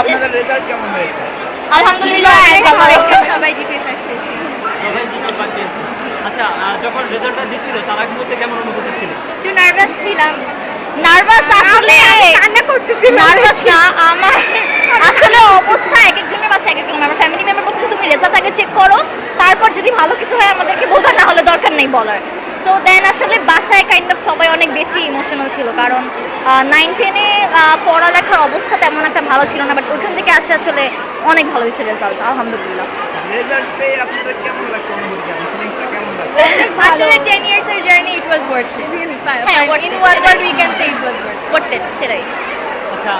আপনাদের রেজাল্ট কেমন হয়েছে? আলহামদুলিল্লাহ সবাই জিপে ফাইভ পেয়েছি সবাই জিপে পেয়েছে। আচ্ছা যখন রেজাল্টটা দিচ্ছিল তার আগ মুহূর্তে কেমন অনুভূতি ছিল? একটু নার্ভাস ছিলাম। নার্ভাস আসলে কান্না করতেছি নার্ভাস না আমার আসলে অবস্থা এক একজনের বাসা এক এক রকম আমার ফ্যামিলি মেম্বার বলছে তুমি রেজাল্ট আগে চেক করো তারপর যদি ভালো কিছু হয় আমাদেরকে বলবা না হলে দরকার নেই বলার। সো দেন আসলে বাসায় কাইন্ড অফ সবাই অনেক বেশি ইমোশনাল ছিল কারণ নাইন টেনে পড়ালেখার অবস্থা তেমন একটা ভালো ছিল না বাট ওইখান থেকে আসে আসলে অনেক ভালো হয়েছে রেজাল্ট আলহামদুলিল্লাহ। রেজাল্ট পেয়ে আপনাদের কেমন লাগছে অনুভূতি আপনার ফিলিংসটা কেমন লাগছে? আসলে 10 years এর journey it was worth it really in it. One word we can say it was worth করতে সেটাই। আচ্ছা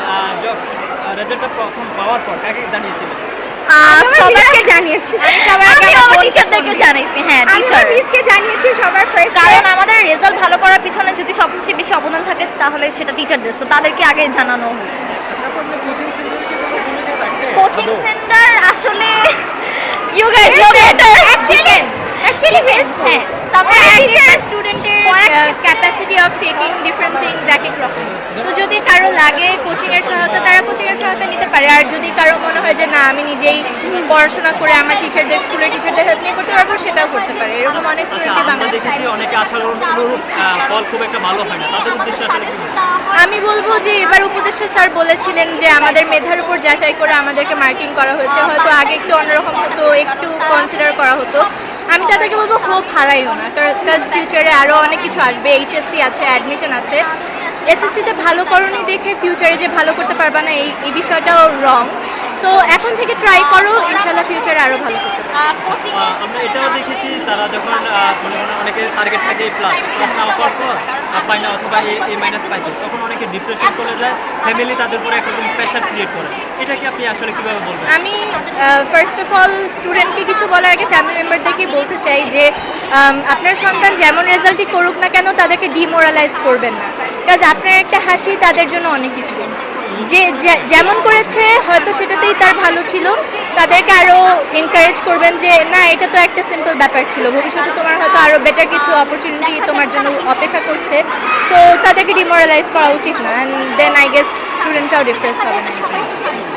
রেজাল্টটা পাওয়ার পর কাকে জানিয়েছিলেন। আহ, সবাই জানিয়েছি। আমি আমার টিচারদেরকে জানাইছি। হ্যাঁ টিচার মিসকে জানিয়েছি সবার ফার্স্ট কারণ আমাদের রেজাল্ট ভালো করার পিছনে যদি সবচেয়ে বেশি অবদান থাকে তাহলে সেটা টিচারদের তো তাদেরকে আগে জানানো হয়েছে। আচ্ছা কোচিং সেন্টারে আসলে you guys know better actually actually হ্যাঁ তারপরে টিচার স্টুডেন্টের capacity of taking different things এক এক রকম। তো যদি কারও লাগে কোচিং এর সহায়তা তারা কোচিং এর সহায়তা নিতে পারে। আর যদি কারও মনে হয় যে না আমি নিজেই পড়াশোনা করে আমার টিচারদের স্কুলের টিচারদের হেল্প নিয়ে করতে পারব সেটাও করতে পারে। এরকম অনেক আচ্ছা স্টুডেন্টই বাংলাদেশে অনেকে আহ, ফল খুব একটা ভালো হয় না। তাদের উদ্দেশ্যে? আমি বলব যে এবার উপদেষ্টা স্যার বলেছিলেন যে আমাদের মেধার উপর যাচাই করে আমাদেরকে মার্কিং করা হয়েছে। হয়তো আগে একটু অন্যরকম হতো একটু কনসিডার করা হতো। আমি তাদেরকে বলব হোপ হারাইও না কাজ ফিউচারে আরও অনেক কিছু আসবে এইচএসসি আছে অ্যাডমিশন আছে। এসএসসিতে ভালো করনি দেখে ফিউচারে যে ভালো করতে পারবা না এই এই বিষয়টাও রং সো এখন থেকে ট্রাই করো ইনশাল্লাহ ফিউচারে আরও ভালো করতে পারবে। আমরা এটাও দেখেছি তারা যখন অনেকে টার্গেট থাকে প্লাস প্লাস না পাওয়ার পর আহ, পায় অথবা মাইনাস তখন অনেকে ডিপ্রেশন চলে যায় ফ্যামিলি তাদের উপরে একরকম প্রেশার ক্রিয়েট করে। এটা কি আপনি আসলে কীভাবে বলবেন? আমি ফার্স্ট অফ অল স্টুডেন্টকে কিছু বলার আগে ফ্যামিলি মেম্বারদেরকে বলতে চাই যে আপনার সন্তান যেমন রেজাল্টই করুক না কেন, তাদেরকে ডিমোরালাইজ করবেন না। কাজ আপনার একটা হাসি তাদের জন্য অনেক কিছু। যে- যেমন করেছে, হয়তো সেটাতেই তার ভালো ছিল। তাদেরকে আরও এনকারেজ করবেন যে, না, এটা তো একটা সিম্পল ব্যাপার ছিল। ভবিষ্যতে তোমার হয়তো আরও বেটার কিছু অপরচুনিটি তোমার জন্য অপেক্ষা করছে। সো তাদেরকে ডিমোরালাইজ করা উচিত না। অ্যান্ড দেন আই গেস স্টুডেন্টরাও ডিপ্রেস হবে না।